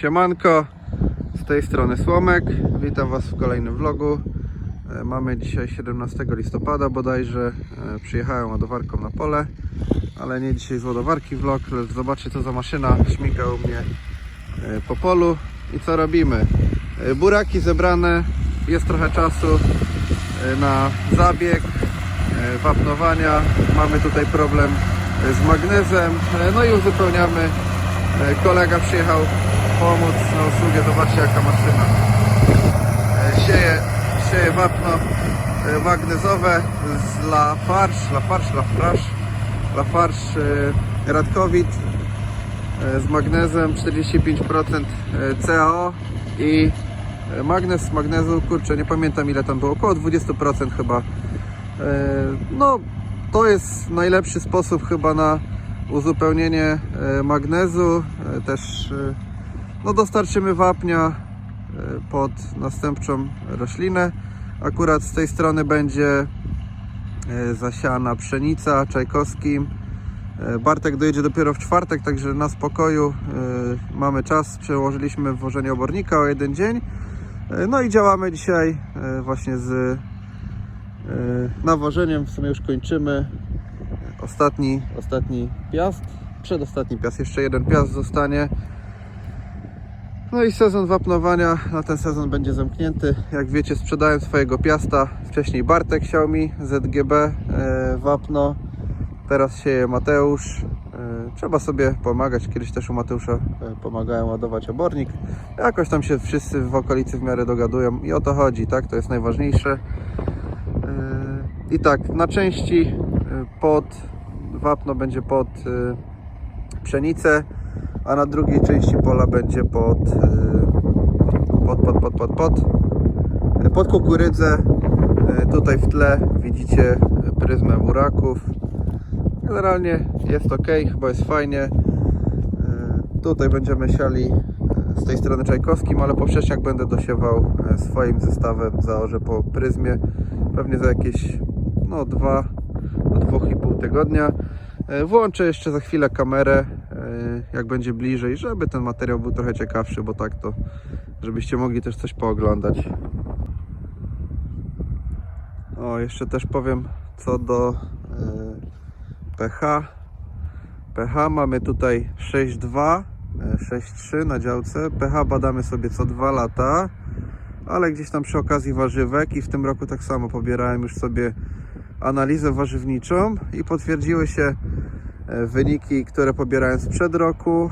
Siemanko, z tej strony Słomek, witam Was w kolejnym vlogu. E, Mamy dzisiaj 17 listopada bodajże, E, przyjechałem ładowarką na pole, ale nie dzisiaj z ładowarki vlog, lecz zobaczcie co za maszyna śmiga u mnie e, po polu i co robimy. Buraki zebrane, jest trochę czasu na zabieg, wapnowania, mamy tutaj problem z magnezem, no i uzupełniamy. Kolega przyjechał pomóc na usługę, zobaczcie jaka maszyna. E, Sieje, sieje wapno e, magnezowe z Lafarge, Lafarge, Lafarge, Lafarge e, Radkowit e, z magnezem 45% e, CaO i magnez magnezu, kurczę nie pamiętam ile tam było, około 20% chyba. No to jest najlepszy sposób chyba na uzupełnienie magnezu. Też no, dostarczymy wapnia e, pod następczą roślinę. Akurat z tej strony będzie e, zasiana pszenica czajkowskim. E, Bartek dojedzie dopiero w czwartek, także na spokoju mamy czas. Przełożyliśmy włożenie obornika o jeden dzień. No i działamy dzisiaj właśnie z nawożeniem. W sumie już kończymy ostatni, ostatni piast, przedostatni piast, jeszcze jeden piast zostanie. No i sezon wapnowania na ten sezon będzie zamknięty. Jak wiecie, sprzedałem swojego piasta. Wcześniej Bartek siał mi ZGB e, wapno. Teraz sieje Mateusz. E, trzeba sobie pomagać. Kiedyś też u Mateusza e, pomagałem ładować obornik. Jakoś tam się wszyscy w okolicy w miarę dogadują i o to chodzi, tak? To jest najważniejsze. I tak, na części pod wapno będzie pod pszenicę, a na drugiej części pola będzie pod e, pod, pod, pod, pod, pod, e, pod kukurydzę. E, Tutaj w tle widzicie pryzmę buraków. Generalnie jest ok, chyba jest fajnie. E, Tutaj będziemy siali z tej strony czajkowskim, ale poprzeczniak będę dosiewał swoim zestawem założę po pryzmie. Pewnie za jakieś no dwa do dwóch i pół tygodnia. Włączę jeszcze za chwilę kamerę, jak będzie bliżej, żeby ten materiał był trochę ciekawszy, bo tak to, żebyście mogli też coś pooglądać. O, jeszcze też powiem co do e, pH. pH mamy tutaj 6,2, e, 6,3 na działce. pH badamy sobie co 2 lata, ale gdzieś tam przy okazji warzywek i w tym roku tak samo pobierałem już sobie analizę warzywniczą i potwierdziły się e, wyniki, które pobierałem sprzed roku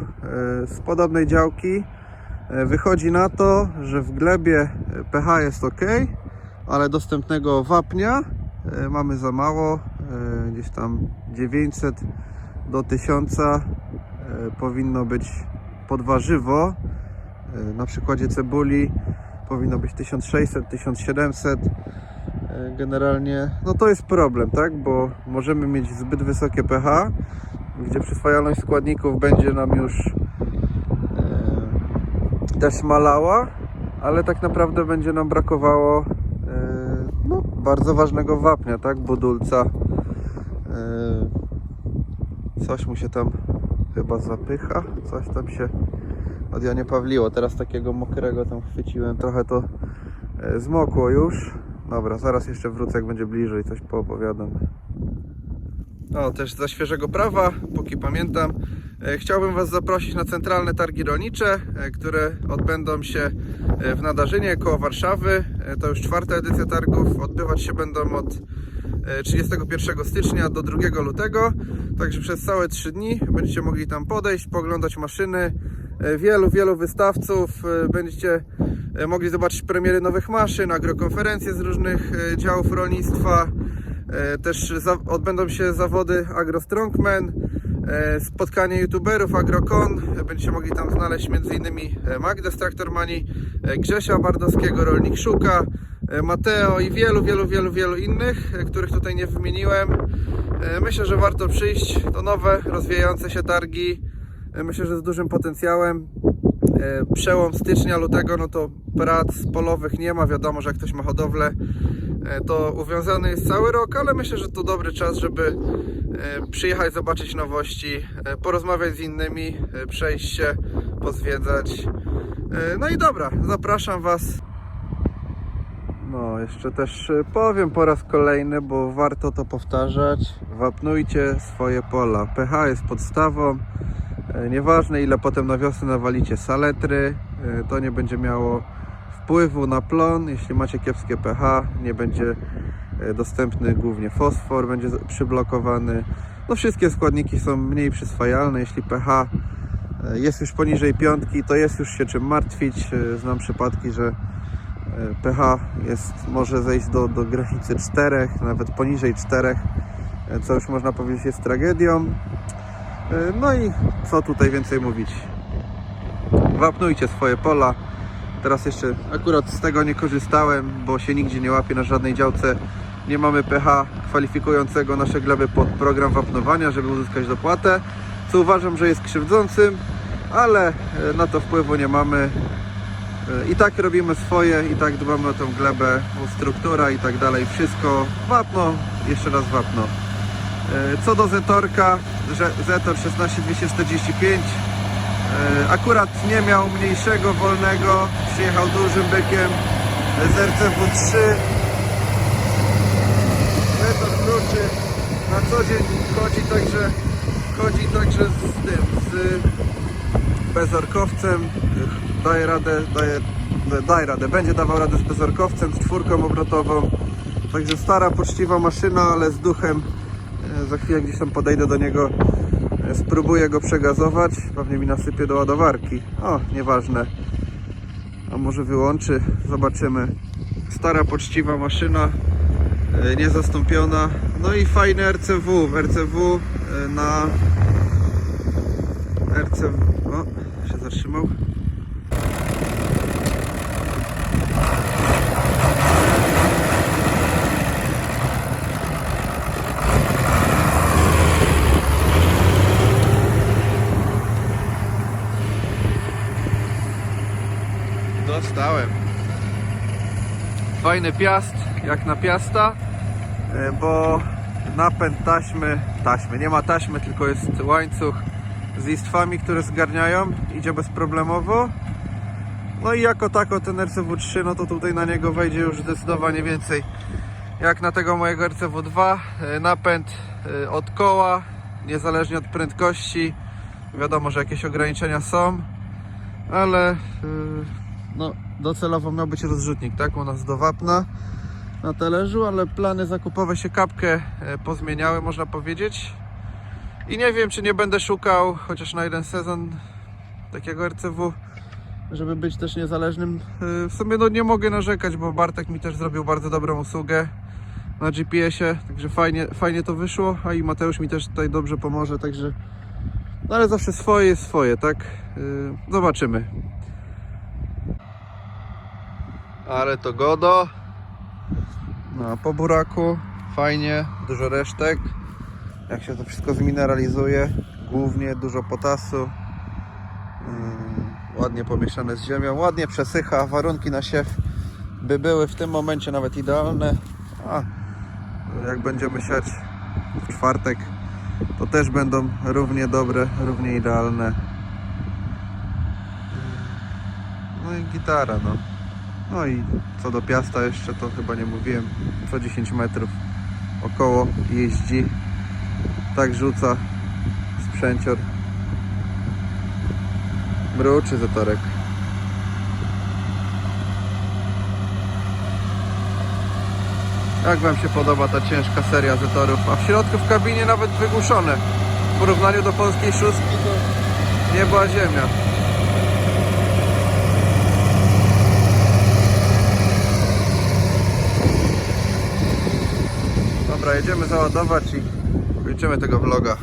e, z podobnej działki. E, Wychodzi na to, że w glebie e, pH jest ok, ale dostępnego wapnia e, mamy za mało, e, gdzieś tam 900 do 1000 e, powinno być pod warzywo. E, Na przykładzie cebuli powinno być 1600, 1700. Generalnie no to jest problem, tak? Bo możemy mieć zbyt wysokie pH, gdzie przyswajalność składników będzie nam już e, też malała, ale tak naprawdę będzie nam brakowało e, no, bardzo ważnego wapnia, tak? Budulca. E, coś mu się tam chyba zapycha, coś tam się od Janie Pawliło. Teraz takiego mokrego tam chwyciłem, trochę to e, zmokło już. Dobra, zaraz jeszcze wrócę, jak będzie bliżej, coś poopowiadam. O, też za świeżego prawa, póki pamiętam. E, Chciałbym Was zaprosić na centralne targi rolnicze, e, które odbędą się e, w Nadarzynie koło Warszawy. To już czwarta edycja targów. Odbywać się będą od e, 31 stycznia do 2 lutego. Także przez całe 3 dni będziecie mogli tam podejść, poglądać maszyny. E, Wielu, wielu wystawców. e, Będziecie e, mogli zobaczyć premiery nowych maszyn, agrokonferencje z różnych działów rolnictwa. Też odbędą się zawody Agro Strongman, spotkanie youtuberów AgroCon. Będziecie mogli tam znaleźć m.in. Magdę z Traktormani, Grzesia Bardowskiego, Rolnik Szuka, Mateo i wielu, wielu, wielu, wielu innych, których tutaj nie wymieniłem. Myślę, że warto przyjść. To nowe, rozwijające się targi. E, Myślę, że z dużym potencjałem. E, Przełom stycznia, lutego, no to prac polowych nie ma. Wiadomo, że jak ktoś ma hodowlę, e, to uwiązany jest cały rok, ale myślę, że to dobry czas, żeby przyjechać, zobaczyć nowości, porozmawiać z innymi, przejść się, pozwiedzać. No i dobra, zapraszam Was. No, jeszcze też powiem po raz kolejny, bo warto to powtarzać. Wapnujcie swoje pola. pH jest podstawą. E, Nieważne ile potem na wiosnę nawalicie saletry, e, to nie będzie miało wpływu na plon. Jeśli macie kiepskie pH, nie będzie e, dostępny głównie fosfor, będzie przyblokowany. No wszystkie składniki są mniej przyswajalne. Jeśli pH jest już poniżej piątki, to jest już się czym martwić. Znam przypadki, że pH jest, może zejść do, do granicy 4, nawet poniżej 4, e, co już można powiedzieć jest tragedią. E, No i co tutaj więcej mówić? Wapnujcie swoje pola. Teraz jeszcze akurat z tego nie korzystałem, bo się nigdzie nie łapie na żadnej działce. Nie mamy pH kwalifikującego nasze gleby pod program wapnowania, żeby uzyskać dopłatę, co uważam, że jest krzywdzącym, ale e, na to wpływu nie mamy. E, I tak robimy swoje, i tak dbamy o tą glebę, o struktura i tak dalej. Wszystko wapno, jeszcze raz wapno. Co do Zetorka, Zetor 16245 e, akurat nie miał mniejszego, wolnego, przyjechał dużym bykiem z RCW3 Zetor kruczy, na co dzień chodzi także chodzi także z tym, z bezorkowcem, daje radę, daje, daje radę, będzie dawał radę z bezorkowcem, z czwórką obrotową, także stara, poczciwa maszyna, ale z duchem Za chwilę gdzieś tam podejdę do niego, e, spróbuję go przegazować. Pewnie mi nasypie do ładowarki. O, nieważne. A może wyłączy, zobaczymy. Stara, poczciwa maszyna, e, niezastąpiona. No i fajny RCW. RCW e, na RCW. O, się zatrzymał. Fajny piast, jak na piasta, e, bo napęd taśmy, taśmy, nie ma taśmy, tylko jest łańcuch z listwami, które zgarniają, idzie bezproblemowo. No i jako tako ten RCW3, no to tutaj na niego wejdzie już zdecydowanie więcej jak na tego mojego RCW2. E, Napęd e, od koła, niezależnie od prędkości. Wiadomo, że jakieś ograniczenia są, ale no, docelowo miał być rozrzutnik, tak? U nas do wapna na talerzu, ale plany zakupowe się kapkę e, pozmieniały, można powiedzieć. I nie wiem, czy nie będę szukał chociaż na jeden sezon takiego RCW, żeby być też niezależnym. Yy, W sumie no, nie mogę narzekać, bo Bartek mi też zrobił bardzo dobrą usługę na GPS-ie, także fajnie, fajnie to wyszło, a i Mateusz mi też tutaj dobrze pomoże, także no ale zawsze swoje jest swoje, tak? Yy, zobaczymy. Ale to godo. No, po buraku fajnie, dużo resztek. Jak się to wszystko zmineralizuje, głównie dużo potasu. Yy, ładnie pomieszane z ziemią, ładnie przesycha. Warunki na siew by były w tym momencie nawet idealne. A jak będziemy siać w czwartek, to też będą równie dobre, równie idealne. No i gitara, no. No i co do piasta jeszcze, to chyba nie mówiłem, co 10 metrów około jeździ. Tak rzuca sprzęcior. Mruczy zatorek. Jak Wam się podoba ta ciężka seria zetorów? A w środku w kabinie nawet wygłuszone. W porównaniu do polskiej szóstki to nieba ziemia. Dobra, jedziemy załadować i kończymy tego vloga.